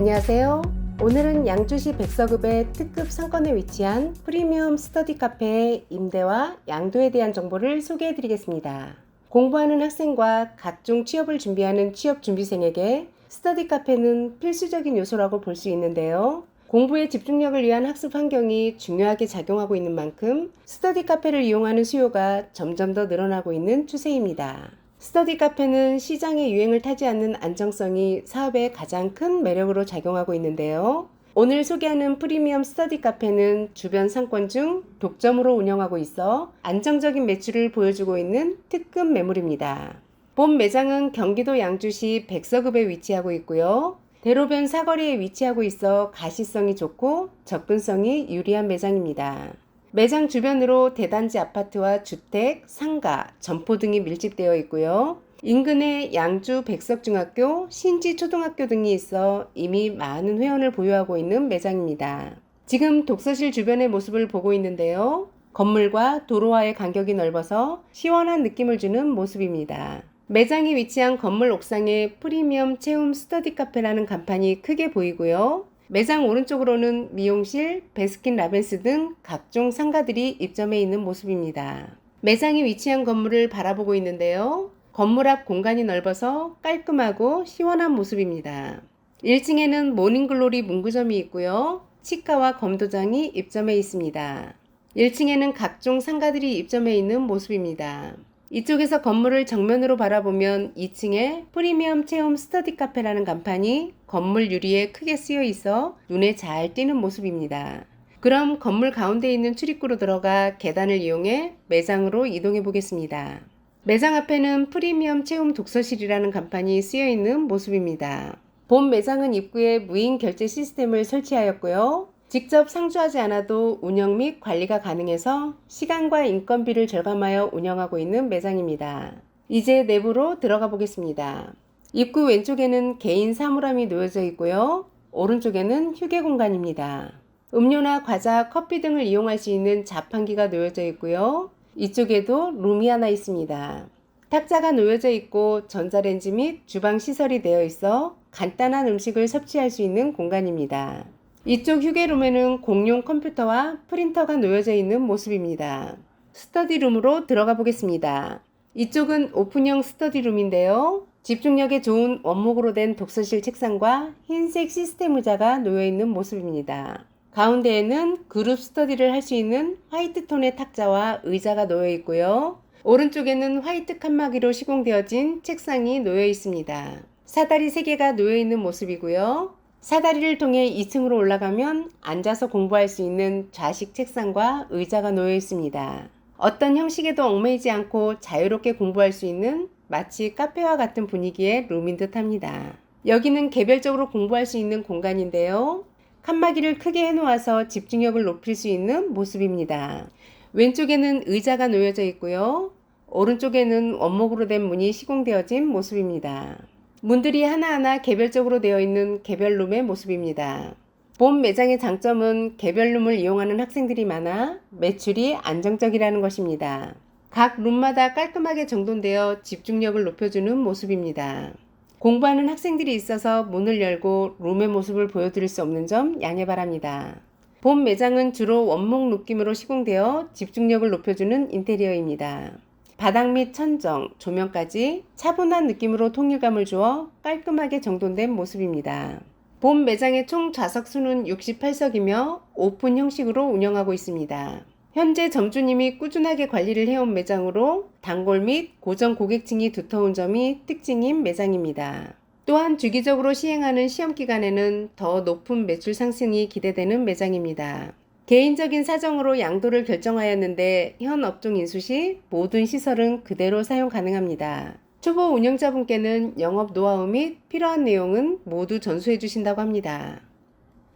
안녕하세요. 오늘은 양주시 백서급의 특급 상권에 위치한 프리미엄 스터디 카페의 임대와 양도에 대한 정보를 소개해 드리겠습니다. 공부하는 학생과 각종 취업을 준비하는 취업 준비생에게 스터디 카페는 필수적인 요소라고 볼 수 있는데요. 공부의 집중력을 위한 학습 환경이 중요하게 작용하고 있는 만큼 스터디 카페를 이용하는 수요가 점점 더 늘어나고 있는 추세입니다. 스터디 카페는 시장의 유행을 타지 않는 안정성이 사업의 가장 큰 매력으로 작용하고 있는데요. 오늘 소개하는 프리미엄 스터디 카페는 주변 상권 중 독점으로 운영하고 있어 안정적인 매출을 보여주고 있는 특급 매물입니다. 본 매장은 경기도 양주시 백서급에 위치하고 있고요. 대로변 사거리에 위치하고 있어 가시성이 좋고 접근성이 유리한 매장입니다. 매장 주변으로 대단지 아파트와 주택, 상가, 점포 등이 밀집되어 있고요. 인근에 양주 백석중학교, 신지 초등학교 등이 있어 이미 많은 회원을 보유하고 있는 매장입니다. 지금 독서실 주변의 모습을 보고 있는데요. 건물과 도로와의 간격이 넓어서 시원한 느낌을 주는 모습입니다. 매장이 위치한 건물 옥상에 프리미엄 체험 스터디 카페라는 간판이 크게 보이고요. 매장 오른쪽으로는 미용실, 베스킨 라벤스 등 각종 상가들이 입점해 있는 모습입니다. 매장이 위치한 건물을 바라보고 있는데요. 건물 앞 공간이 넓어서 깔끔하고 시원한 모습입니다. 1층에는 모닝글로리 문구점이 있고요. 치과와 검도장이 입점해 있습니다. 1층에는 각종 상가들이 입점해 있는 모습입니다. 이쪽에서 건물을 정면으로 바라보면 2층에 프리미엄 체험 스터디 카페라는 간판이 건물 유리에 크게 쓰여 있어 눈에 잘 띄는 모습입니다. 그럼 건물 가운데 있는 출입구로 들어가 계단을 이용해 매장으로 이동해 보겠습니다. 매장 앞에는 프리미엄 체험 독서실이라는 간판이 쓰여 있는 모습입니다. 본 매장은 입구에 무인 결제 시스템을 설치하였고요. 직접 상주하지 않아도 운영 및 관리가 가능해서 시간과 인건비를 절감하여 운영하고 있는 매장입니다. 이제 내부로 들어가 보겠습니다. 입구 왼쪽에는 개인 사물함이 놓여져 있고요. 오른쪽에는 휴게 공간입니다. 음료나 과자, 커피 등을 이용할 수 있는 자판기가 놓여져 있고요. 이쪽에도 룸이 하나 있습니다. 탁자가 놓여져 있고 전자레인지 및 주방 시설이 되어 있어 간단한 음식을 섭취할 수 있는 공간입니다. 이쪽 휴게룸에는 공용 컴퓨터와 프린터가 놓여져 있는 모습입니다. 스터디룸으로 들어가 보겠습니다. 이쪽은 오픈형 스터디룸인데요. 집중력에 좋은 원목으로 된 독서실 책상과 흰색 시스템 의자가 놓여 있는 모습입니다. 가운데에는 그룹 스터디를 할 수 있는 화이트 톤의 탁자와 의자가 놓여 있고요. 오른쪽에는 화이트 칸막이로 시공되어진 책상이 놓여 있습니다. 사다리 3개가 놓여 있는 모습이고요. 사다리를 통해 2층으로 올라가면 앉아서 공부할 수 있는 좌식 책상과 의자가 놓여 있습니다. 어떤 형식에도 얽매이지 않고 자유롭게 공부할 수 있는 마치 카페와 같은 분위기의 룸인 듯 합니다. 여기는 개별적으로 공부할 수 있는 공간인데요. 칸막이를 크게 해놓아서 집중력을 높일 수 있는 모습입니다. 왼쪽에는 의자가 놓여져 있고요. 오른쪽에는 원목으로 된 문이 시공되어진 모습입니다. 문들이 하나하나 개별적으로 되어 있는 개별룸의 모습입니다. 본 매장의 장점은 개별룸을 이용하는 학생들이 많아 매출이 안정적이라는 것입니다. 각 룸마다 깔끔하게 정돈되어 집중력을 높여주는 모습입니다. 공부하는 학생들이 있어서 문을 열고 룸의 모습을 보여드릴 수 없는 점 양해 바랍니다. 본 매장은 주로 원목 느낌으로 시공되어 집중력을 높여주는 인테리어입니다. 바닥 및 천정, 조명까지 차분한 느낌으로 통일감을 주어 깔끔하게 정돈된 모습입니다. 본 매장의 총 좌석 수는 68석이며 오픈 형식으로 운영하고 있습니다. 현재 점주님이 꾸준하게 관리를 해온 매장으로 단골 및 고정 고객층이 두터운 점이 특징인 매장입니다. 또한 주기적으로 시행하는 시험 기간에는 더 높은 매출 상승이 기대되는 매장입니다. 개인적인 사정으로 양도를 결정하였는데 현 업종 인수 시 모든 시설은 그대로 사용 가능합니다. 초보 운영자분께는 영업 노하우 및 필요한 내용은 모두 전수해 주신다고 합니다.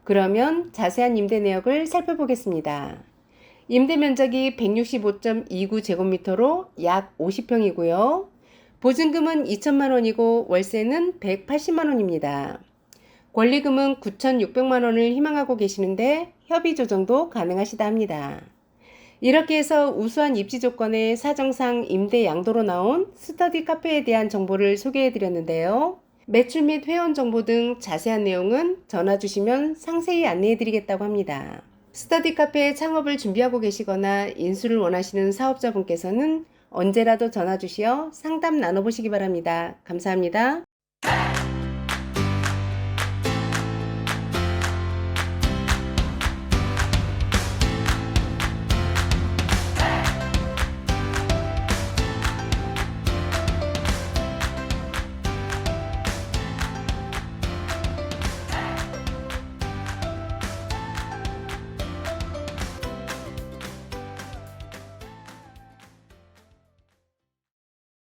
그러면 자세한 임대 내역을 살펴보겠습니다. 임대 면적이 165.29 제곱미터로 약 50평이고요. 보증금은 2천만 원이고 월세는 180만 원입니다. 권리금은 9,600만 원을 희망하고 계시는데 협의 조정도 가능하시다 합니다. 이렇게 해서 우수한 입지 조건의 사정상 임대 양도로 나온 스터디 카페에 대한 정보를 소개해 드렸는데요. 매출 및 회원 정보 등 자세한 내용은 전화 주시면 상세히 안내해 드리겠다고 합니다. 스터디 카페 창업을 준비하고 계시거나 인수를 원하시는 사업자분께서는 언제라도 전화 주시어 상담 나눠보시기 바랍니다. 감사합니다.